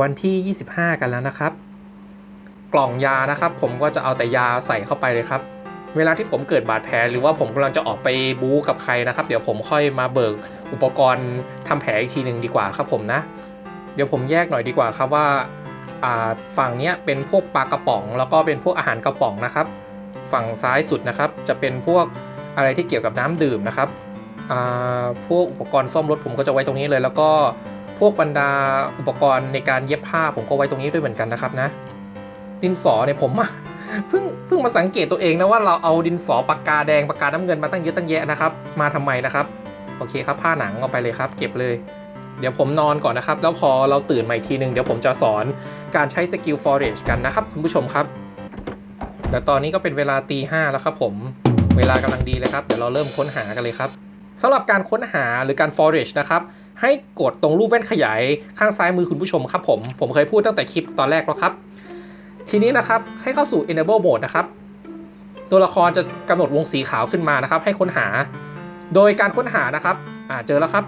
วันที่ 25 กันแล้วนะครับ กล่องยานะครับ ผมก็จะเอาแต่ยาใส่เข้าไปเลยครับ เวลาที่ผมเกิดบาดแผลหรือว่าผมกำลังจะออกไปบู๊กับใครนะครับ เดี๋ยวผมค่อยมาเบิกอุปกรณ์ทำแผลอีกทีหนึ่งดีกว่าครับผมนะ เดี๋ยวผมแยกหน่อยดีกว่าครับว่าฝั่งนี้เป็นพวกปลากระป๋อง แล้วก็เป็นพวกอาหารกระป๋องนะครับ ฝั่งซ้ายสุดนะครับ จะเป็นพวกอะไรที่เกี่ยวกับน้ำดื่มนะครับพวกอุปกรณ์ซ่อมรถผมก็จะไว้ตรงนี้เลย แล้วก็ พวกบรรดาอุปกรณ์ในการเย็บผ้าผมก็ไว้ตรงนี้ด้วยเหมือนกันนะครับนะ ดินสอเนี่ยผมอะเพิ่งเพิ่งมาสังเกตตัวเองนะว่าเราเอาดินสอปากกาแดงปากกาน้ำเงินมาตั้งเยอะตั้งแยะนะครับ มาทำไมนะครับ โอเคครับผ้าหนังเอาไปเลยครับ เก็บเลย เดี๋ยวผมนอนก่อนนะครับ แล้วพอเราตื่นมาอีกทีหนึ่งเดี๋ยวผมจะสอนการใช้สกิล forage กันนะครับ คุณผู้ชมครับแต่ตอนนี้ก็เป็นเวลาตีห้าแล้วครับผมเวลากำลังดีเลยครับ เดี๋ยวเราเริ่มค้นหากันเลยครับสำหรับการค้นหาหรือการ forage นะครับ ให้กดตรงรูปแว่นขยายข้างซ้ายมือคุณผู้ชมครับผม ผมเคยพูดตั้งแต่คลิปตอนแรกแล้วครับ ทีนี้นะครับให้เข้าสู่ enable mode นะครับ ตัวละครจะกำหนดวงสีขาวขึ้นมานะครับ ให้ค้นหา โดยการค้นหานะครับอ่าเจอแล้วครับ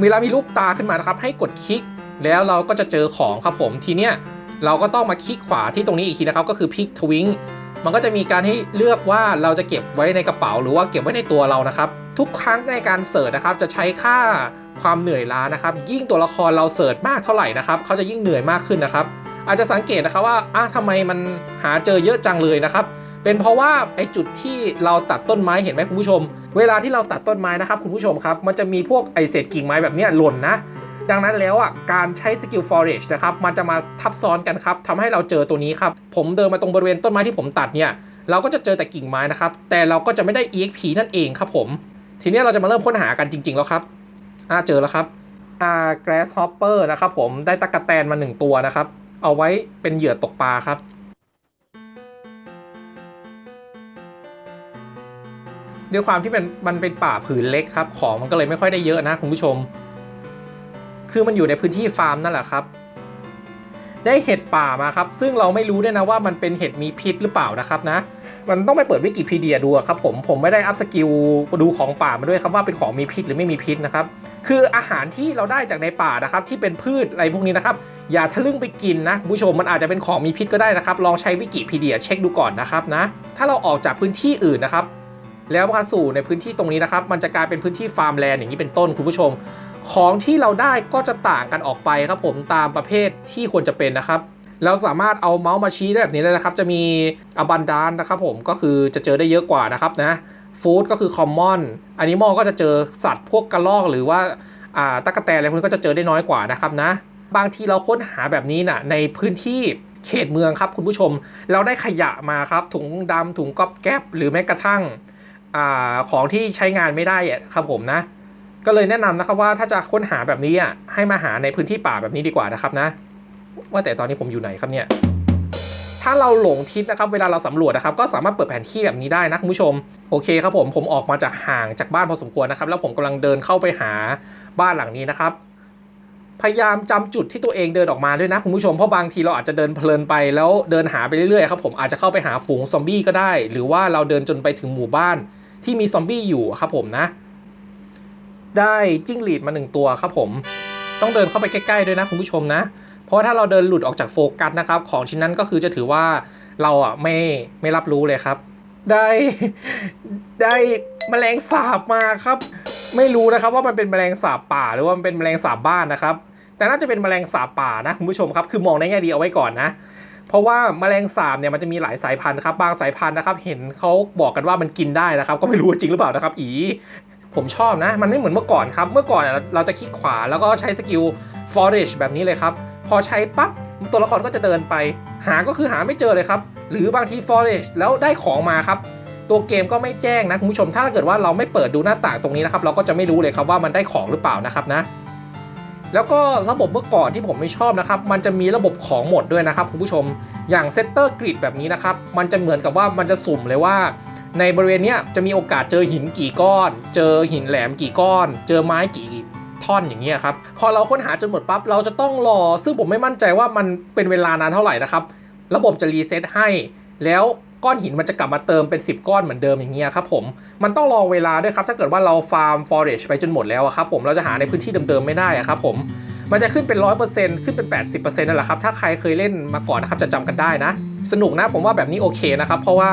เวลามีรูปตาขึ้นมานะครับ ให้กดคลิก แล้วเราก็จะเจอของครับผมทีเนี้ยเราก็ต้องมาคลิกขวาที่ตรงนี้อีกทีนะครับ ก็คือพิกทวิง มันก็จะมีการให้เลือกว่าเราจะเก็บไว้ในกระเป๋าหรือว่าเก็บไว้ในตัวเรานะครับ ทุกครั้งในการเสิร์ชนะครับจะใช้ค่าความเหนื่อยล้านะครับ ยิ่งตัวละครเราเสิร์ชมากเท่าไหร่นะครับเขาจะยิ่งเหนื่อยมากขึ้นนะครับ อาจจะสังเกตนะครับว่าอะทำไมมันหาเจอเยอะจังเลยนะครับ เป็นเพราะว่าไอจุดที่เราตัดต้นไม้เห็นไหมคุณผู้ชม เวลาที่เราตัดต้นไม้นะครับคุณผู้ชมครับมันจะมีพวกไอเศษกิ่งไม้แบบนี้หล่นนะ ดังนั้นแล้วอะการใช้สกิล forage นะครับมันจะมาทับซ้อนกันครับทำให้เราเจอตัวนี้ครับ ผมเดินมาตรงบริเวณต้นไม้ที่ผมตัดเนี่ยเราก็จะเจอแต่กิ่งไม้นะครับ แต่เราก็จะไม่ได้ exp นั่นเองครับผม ทีนี้เราจะมาเริ่มค้นหากันจริง ๆ แล้วครับอ่าเจอแล้วครับอ่า grasshopper นะครับผมได้ตะกะแตนมาหนึ่งตัวนะครับ เอาไว้เป็นเหยื่อตกปลาครับ ด้วยความที่เป็นมันเป็นป่าผืนเล็กครับ ของมันก็เลยไม่ค่อยได้เยอะนะคุณผู้ชม คือมันอยู่ในพื้นที่ฟาร์มนั่นแหละครับ ได้เห็ดป่ามาครับ ซึ่งเราไม่รู้ด้วยนะว่ามันเป็นเห็ดมีพิษหรือเปล่านะครับนะ มันต้องไปเปิดวิกิพีเดียดูครับผม ผมไม่ได้อัพสกิลดูของป่ามาด้วยครับว่าเป็นของมีพิษหรือไม่มีพิษนะครับ คืออาหารที่เราได้จากในป่านะครับ ที่เป็นพืชอะไรพวกนี้นะครับ อย่าทะลึ่งไปกินนะคุณผู้ชมมันอาจจะเป็นของมีพิษก็ได้นะครับ ลองใช้วิกิพีเดียเช็คดูก่อนนะครับนะ ถ้าเราออกจากพื้นที่อื่นนะครับแล้วมาสู่ในพื้นที่ตรงนี้นะครับ มันจะกลายเป็นพื้นที่ฟาร์มแลนด์อย่างนี้เป็นต้นคุณผู้ชม ของที่เราได้ก็จะต่างกันออกไปครับผมตามประเภทที่ควรจะเป็นนะครับเราสามารถเอาเมาส์มาชี้ได้แบบนี้เลยนะครับ จะมีอบันดานนะครับผมก็คือจะเจอได้เยอะกว่านะครับนะฟู้ดก็คือคอมมอนอันิมอก็จะเจอสัตว์พวกกระรอกหรือว่าตะกแตนอะไรพวกนี้ก็จะเจอได้น้อยกว่านะครับนะ บางทีเราค้นหาแบบนี้นะในพื้นที่เขตเมืองครับคุณผู้ชม เราได้ขยะมาครับถุงดำถุงก๊อบแก๊บหรือแม้กระทั่งอของที่ใช้งานไม่ได้ครับผมนะ ก็เลยแนะนำนะครับว่าถ้าจะค้นหาแบบนี้อะให้มาหาในพื้นที่ป่าแบบนี้ดีกว่านะครับนะ ว่าแต่ตอนนี้ผมอยู่ไหนครับเนี่ยถ้าเราหลงทิศนะครับเวลาเราสำรวจนะครับก็สามารถเปิดแผนที่แบบนี้ได้นะคุณผู้ชมโอเคครับผมผมออกมาจากห่างจากบ้านพอสมควรนะครับ แล้วผมกำลังเดินเข้าไปหาบ้านหลังนี้นะครับ พยายามจำจุดที่ตัวเองเดินออกมาด้วยนะคุณผู้ชมเพราะบางทีเราอาจจะเดินเพลินไปแล้วเดินหาไปเรื่อยๆครับผมอาจจะเข้าไปหาฝูงซอมบี้ก็ได้ หรือว่าเราเดินจนไปถึงหมู่บ้านที่มีซอมบี้อยู่ครับผมนะ ได้จิ้งหรีดมาหนึ่งตัวครับผม ต้องเดินเข้าไปใกล้ๆด้วยนะคุณผู้ชมนะ เพราะถ้าเราเดินหลุดออกจากโฟกัสนะครับ ของชิ้นนั้นก็คือจะถือว่าเราอะไม่ไม่รับรู้เลยครับ ได้ได้แมลงสาบมาครับ ไม่รู้นะครับว่ามันเป็นแมลงสาบป่าหรือว่ามันเป็นแมลงสาบบ้านนะครับ แต่น่าจะเป็นแมลงสาบป่านะคุณผู้ชมครับ คือมองในแง่ดีเอาไว้ก่อนนะเพราะว่าแมลงสาบเนี่ยมันจะมีหลายสายพันธุ์ครับบางสายพันธุ์นะครับ เห็นเขาบอกกันว่ามันกินได้นะครับ ก็ไม่รู้จริงหรือเปล่านะครับ อี ผมชอบนะ มันไม่เหมือนเมื่อก่อนครับ เมื่อก่อนเราจะคลิกขวาแล้วก็ใช้สกิล forage แบบนี้เลยครับ พอใช้ปั๊บตัวละครก็จะเดินไป หาก็คือหาไม่เจอเลยครับ หรือบางที forage แล้วได้ของมาครับ ตัวเกมก็ไม่แจ้งนะคุณผู้ชม ถ้าเกิดว่าเราไม่เปิดดูหน้าต่างตรงนี้นะครับ เราก็จะไม่รู้เลยครับว่ามันได้ของหรือเปล่านะครับนะ แล้วก็ระบบเมื่อก่อนที่ผมไม่ชอบนะครับ มันจะมีระบบของหมดด้วยนะครับคุณผู้ชม อย่างเซตเตอร์กริดแบบนี้นะครับ มันจะเหมือนกับว่ามันจะสุ่มเลยว่า ในบริเวณเนี้ยจะมีโอกาสเจอหินกี่ก้อน เจอหินแหลมกี่ก้อน เจอไม้กี่ท่อนอย่างเงี้ยครับ พอเราค้นหาจนหมดปั๊บเราจะต้องรอ ซึ่งผมไม่มั่นใจว่ามันเป็นเวลานานเท่าไหร่นะครับ ระบบจะรีเซ็ตให้ แล้วก้อนหินมันจะกลับมาเติมเป็น 10 ก้อนเหมือนเดิมอย่างเงี้ยครับผม มันต้องรอเวลาด้วยครับ ถ้าเกิดว่าเราฟาร์มฟอเรจไปจนหมดแล้วครับผม เราจะหาในพื้นที่เดิมๆไม่ได้อะครับผม มันจะขึ้นเป็นร้อยเปอร์เซ็นต์ขึ้นเป็นแปดสิบเปอร์เซ็นต์นั่นแหละครับ ถ้าใครเคยเล่นมาก่อนนะครับจะจำกันได้นะ สนุกนะผมว่าแบบนี้โอเคนะครับ เพราะว่า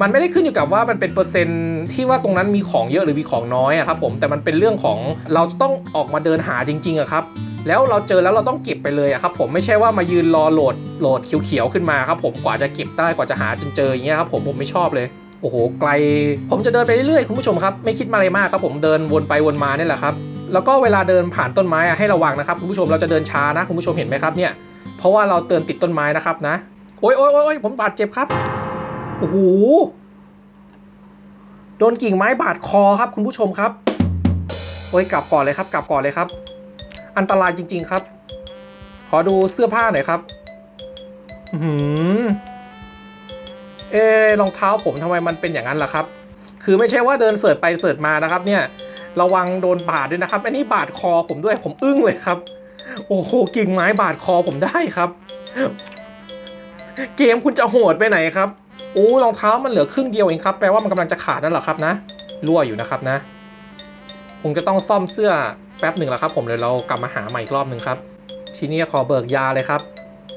มันไม่ได้ขึ้นอยู่กับว่ามันเป็นเปอร์เซ็นต์ที่ว่าตรงนั้นมีของเยอะหรือมีของน้อยอะครับผมแต่มันเป็นเรื่องของเราต้องออกมาเดินหาจริงๆอะครับแล้วเราเจอแล้วเราต้องเก็บไปเลยอะครับผมไม่ใช่ว่ามายืนรอโหลดโหลดเขียวๆขึ้นมาครับผมกว่าจะเก็บได้กว่าจะหาจนเจออย่างเงี้ยครับผมผมไม่ชอบเลยโอ้โหไกล ผมจะเดินไปเรื่อยๆคุณผู้ชมครับ ไม่คิดมาอะไรมากครับผมเดินวนไปวนมาเนี่ยแหละครับ แล้วก็เวลาเดินผ่านต้นไม้อะให้ระวังนะครับคุณผู้ชมเราจะเดินช้านะคุณผู้ชมเห็นไหมครับเนี่ยเพราะว่าเราเตือนติดต้นไม้นะครับนะโอ้ยโอ้ยโอ้ยผมบาดเจ็บครับโอ้โหโดนกิ่งไม้บาดคอครับคุณผู้ชมครับโอ้ยกลับก่อนเลยครับ กลับก่อนเลยครับ อันตรายจริง ๆครับ ขอดูเสื้อผ้าหน่อยครับหือเอรองเท้าผมทำไมมันเป็นอย่างนั้นล่ะครับ คือไม่ใช่ว่าเดินเสิร์ชไปเสิร์ชมานะครับ เนี่ย ระวังโดนบาดด้วยนะครับ อันนี้บาดคอผมด้วยผมอึ้งเลยครับ โอ้โหกิ่งไม้บาดคอผมได้ครับ เกมคุณจะโหดไปไหนครับโอ้รองเท้ามันเหลือครึ่งเดียวเองครับแปลว่ามันกำลังจะขาดนั่นแหละครับนะรั่วอยู่นะครับนะคงจะต้องซ่อมเสื้อแป๊บหนึ่งแล้วครับ ผมเลยเรากลับมาหาใหม่อีกรอบหนึ่งครับ ทีนี้ขอเบิกยาเลยครับ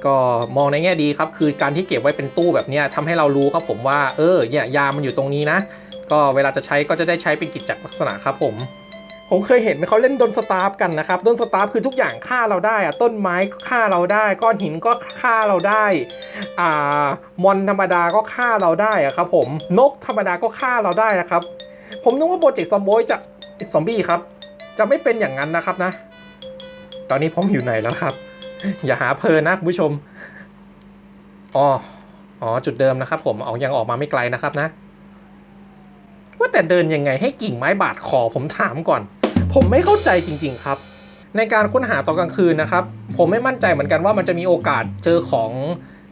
ก็มองในแง่ดีครับ คือการที่เก็บไว้เป็นตู้แบบนี้ยทำให้เรารู้ครับผมว่าเออเนี่ยยามันอยู่ตรงนี้นะ ก็เวลาจะใช้ก็จะได้ใช้เป็นกิจจลักษณะครับผมผมเคยเห็นเขาเล่นดนสตาร์ฟกันนะครับดนสตาร์ฟคือทุกอย่างฆ่าเราได้อะต้นไม้ก็ฆ่าเราได้ ก้อนหินก็ฆ่าเราได้อ่ามอนธรรมดาก็ฆ่าเราได้อะครับผมนกธรรมดาก็ฆ่าเราได้นะครับ ผมนึกว่าโปรเจกต์ซอมบอยจะซอมบี้ครับ จะไม่เป็นอย่างนั้นนะครับนะ ตอนนี้ผมอยู่ไหนแล้วครับ อย่าหาเพลินนะคุณผู้ชมอ๋ออ๋อจุดเดิมนะครับ ผมเอายังออกมาไม่ไกลนะครับนะ ว่าแต่เดินยังไงให้กิ่งไม้บาดคอผมถามก่อน ผมไม่เข้าใจจริง ๆ ครับ ในการค้นหาตอนกลางคืนนะครับ ผมไม่มั่นใจเหมือนกันว่ามันจะมีโอกาสเจอของ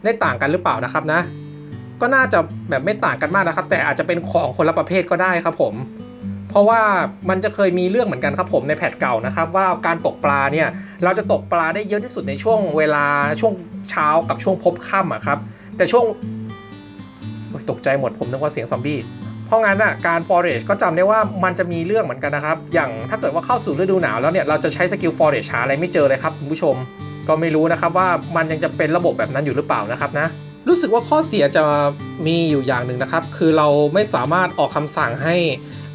ได้ต่างกันหรือเปล่านะครับนะ ก็น่าจะแบบไม่ต่างกันมากนะครับ แต่อาจจะเป็นของคนละประเภทก็ได้ครับผม เพราะว่ามันจะเคยมีเรื่องเหมือนกันครับผมในแพทเก่านะครับ ว่าการตกปลาเนี่ยเราจะตกปลาได้เยอะที่สุดในช่วงเวลาช่วงเช้ากับช่วงพบค่ำอะครับ แต่ช่วงตกใจหมดผมนึกว่าเสียงซอมบี้ เพราะงั้นอะการ forage ก็จำได้ว่ามันจะมีเรื่องเหมือนกันนะครับ อย่างถ้าเกิดว่าเข้าสู่ฤดูหนาวแล้วเนี่ยเราจะใช้สกิล forage หาอะไรไม่เจอเลยครับคุณผู้ชม ก็ไม่รู้นะครับว่ามันยังจะเป็นระบบแบบนั้นอยู่หรือเปล่านะครับนะรู้สึกว่าข้อเสียจะมีอยู่อย่างหนึ่งนะครับ คือเราไม่สามารถออกคำสั่งให้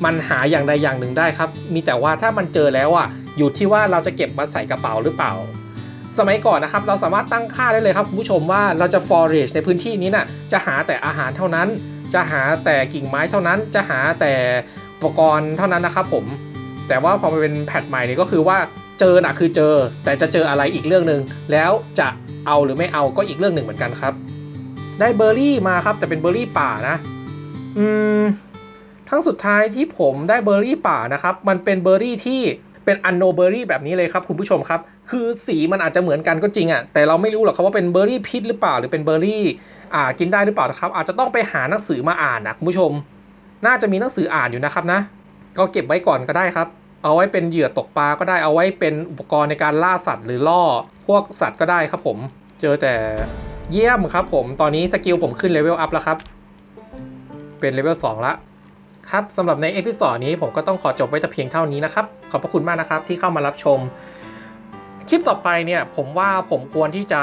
มันหาอย่างใดอย่างหนึ่งได้ครับ มีแต่ว่าถ้ามันเจอแล้วอะอยู่ที่ว่าเราจะเก็บมาใส่กระเป๋าหรือเปล่า สมัยก่อนนะครับเราสามารถตั้งค่าได้เลยครับคุณผู้ชมว่าเราจะ forage ในพื้นที่นี้น่ะจะหาแต่อาหารเท่านั้น จะหาแต่กิ่งไม้เท่านั้น จะหาแต่อุปกรณ์เท่านั้นนะครับผม แต่ว่าพอมาเป็นแพทใหม่นี่ก็คือว่าเจอนะคือเจอ แต่จะเจออะไรอีกเรื่องหนึ่งแล้วจะเอาหรือไม่เอาก็อีกเรื่องหนึ่งเหมือนกันครับ ได้เบอร์รี่มาครับ แต่เป็นเบอร์รี่ป่านะ อืมครั้งสุดท้ายที่ผมได้เบอร์รี่ป่านะครับ มันเป็นเบอร์รี่ที่ เป็นอันโนเบอร์รี่แบบนี้เลยครับคุณผู้ชมครับ คือสีมันอาจจะเหมือนกันก็จริงอะ่ะแต่เราไม่รู้หรอกครับว่าเป็นเบอร์รี่พิษหรือเปล่าหรือเป็นเบอร์รี่อ่ากินได้หรือเปล่านะครับ อาจจะต้องไปหาหนังสือมาอ่านนะคุณผู้ชม น่าจะมีหนังสืออ่านอยู่นะครับนะ ก็เก็บไว้ก่อนก็ได้ครับ เอาไว้เป็นเหยื่อตกปลาก็ได้เอาไว้เป็นอุปกรณ์ในการล่าสัตว์ หรือล่อพวกสัตว์ก็ได้ครับ ผม เจอแต่เยี่ยมครับ ผมตอนนี้สกิลผมขึ้นเลเวลอัพแล้วครับ เป็นเลเวล2ละ ครับสำหรับในเอพิ o d ดนี้ผมก็ต้องขอจบไว้แต่เพียงเท่านี้นะครับ ขอบพระคุณมากนะครับที่เข้ามารับชม คลิปต่อไปเนี่ยผมว่าผมควรที่จะ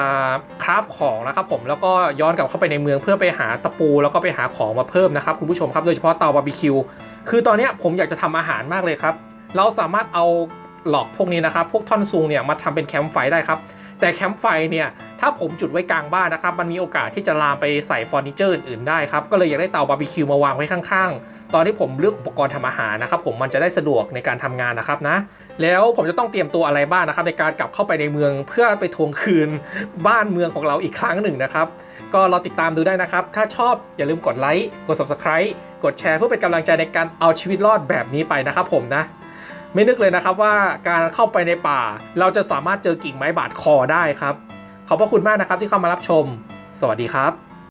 คราฟของนะครับผมแล้วก็ย้อนกลับเข้าไปในเมืองเพื่อไปหาตะปู แล้วก็ไปหาของมาเพิ่มนะครับคุณผู้ชมครับโดยเฉพาะเตาบาร์บีคิวคือตอนนี้ผมอยากจะทำอาหารมากเลยครับ เราสามารถเอาหลอกพวกนี้นะครับ พวกท่อนซุงเนี่ยมาทำเป็นแคมป์ไฟได้ครับ แต่แคมป์ไฟเนี่ยถ้าผมจุดไว้กลางบ้านนะครับ มันมีโอกาสที่จะลามไปใส่เฟอร์นิเจอร์อื่นๆได้ครับ ก็เลยอยากได้เตาบาร์บีคิวมาวางไว้ข้างๆ ตอนที่ผมเลือกอุปกรณ์ทำอาหารนะครับผมมันจะได้สะดวกในการทำงานนะครับนะ แล้วผมจะต้องเตรียมตัวอะไรบ้างนะครับ ในการกลับเข้าไปในเมืองเพื่อไปทวงคืนบ้านเมืองของเราอีกครั้งหนึ่งนะครับ ก็รอติดตามดูได้นะครับ ถ้าชอบอย่าลืมกดไลค์กด subscribe กดแชร์เพื่อเป็นกำลังใจในการเอาชีวิตรอดแบบนี้ไปนะครับผมนะไม่นึกเลยนะครับว่าการเข้าไปในป่า เราจะสามารถเจอกิ่งไม้บาดคอได้ครับ ขอบพระคุณมากนะครับที่เข้ามารับชม สวัสดีครับ